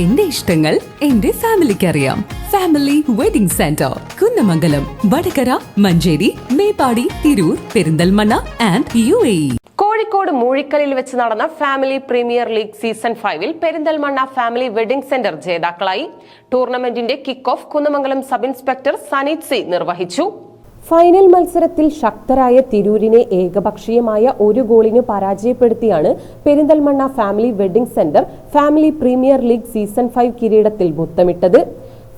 എന്റെ ഇഷ്ടങ്ങൾ എന്റെ ഫാമിലിക്ക് അറിയാം family wedding centre Kunnamangalam Vadakara Manjeri Meppadi Tirur Perinthalmanna and U A Kozhikode മൂഴിക്കലിൽ വെച്ച് നടന്ന ഫാമിലി പ്രീമിയർ ലീഗ് സീസൺ ഫൈവിൽ പെരിന്തൽമണ്ണ ഫാമിലി വെഡിംഗ് സെന്റർ ജേതാക്കളായി. ടൂർണമെന്റിന്റെ kick off Kunnamangalam sub inspector Saneeth C നിർവഹിച്ചു. ഫൈനൽ മത്സരത്തിൽ ശക്തരായ തിരൂരിനെ ഏകപക്ഷീയമായ ഒരു ഗോളിന് പരാജയപ്പെടുത്തിയാണ് Perinthalmanna family wedding centre family premier league season five കിരീടത്തിൽ മുത്തമിട്ടത്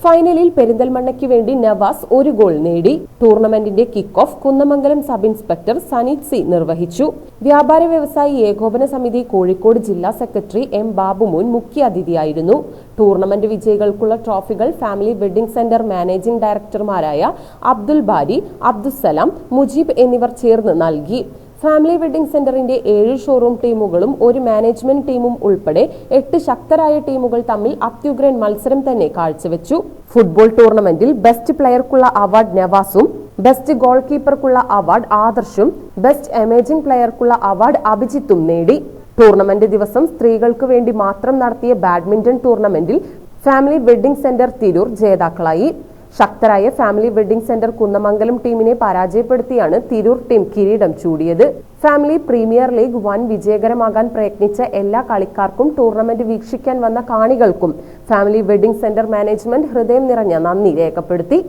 ഫൈനലിൽ പെരിന്തൽമണ്ണയ്ക്ക് വേണ്ടി നവാസ് ഒരു ഗോൾ നേടി. ടൂർണമെന്റിന്റെ kick off Kunnamangalam sub inspector Saneeth C നിർവഹിച്ചു. വ്യാപാര വ്യവസായി ഏകോപന സമിതി കോഴിക്കോട് ജില്ലാ സെക്രട്ടറി എം ബാബുമോൻ മുഖ്യ അതിഥിയായിരുന്നു. ടൂർണമെന്റ് വിജയികൾക്കുള്ള ട്രോഫികൾ ഫാമിലി വെഡിംഗ് സെന്റർ മാനേജിംഗ് ഡയറക്ടർമാരായ അബ്ദുൽ ബാരി അബ്ദുസലാം മുജീബ് എന്നിവർ ചേർന്ന് നൽകി. ഫാമിലി വെഡിംഗ് സെന്ററിന്റെ ഏഴ് ഷോറൂം ടീമുകളും ഒരു മാനേജ്മെന്റ് ടീമും ഉൾപ്പെടെ എട്ട് ശക്തരായ ടീമുകൾ തമ്മിൽ അത്യുഗ്രൻ മത്സരം തന്നെ കാഴ്ചവെച്ചു. ഫുട്ബോൾ ടൂർണമെന്റിൽ ബെസ്റ്റ് പ്ലെയർക്കുള്ള അവാർഡ് നവാസും ബെസ്റ്റ് ഗോൾ കീപ്പർക്കുള്ള അവാർഡ് ആദർശും ബെസ്റ്റ് എമേജിംഗ് പ്ലെയർക്കുള്ള അവാർഡ് അഭിജിത്തും നേടി. ടൂർണമെന്റ് ദിവസം സ്ത്രീകൾക്ക് വേണ്ടി മാത്രം നടത്തിയ ബാഡ്മിന്റൺ ടൂർണമെന്റിൽ ഫാമിലി വെഡിംഗ് സെന്റർ തിരൂർ ജേതാക്കളായി. ശക്തരായ ഫാമിലി വെഡിംഗ് സെന്റർ കുന്നമംഗലം ടീമിനെ പരാജയപ്പെടുത്തിയാണ് തിരൂർ ടീം കിരീടം ചൂടിയത്. ഫാമിലി പ്രീമിയർ ലീഗ് വൺ വിജയകരമാകാൻ പ്രയത്നിച്ച എല്ലാ കളിക്കാർക്കും ടൂർണമെന്റ് വീക്ഷിക്കാൻ വന്ന കാണികൾക്കും ഫാമിലി വെഡിംഗ് സെന്റർ മാനേജ്മെന്റ് ഹൃദയം നിറഞ്ഞ നന്ദി രേഖപ്പെടുത്തി.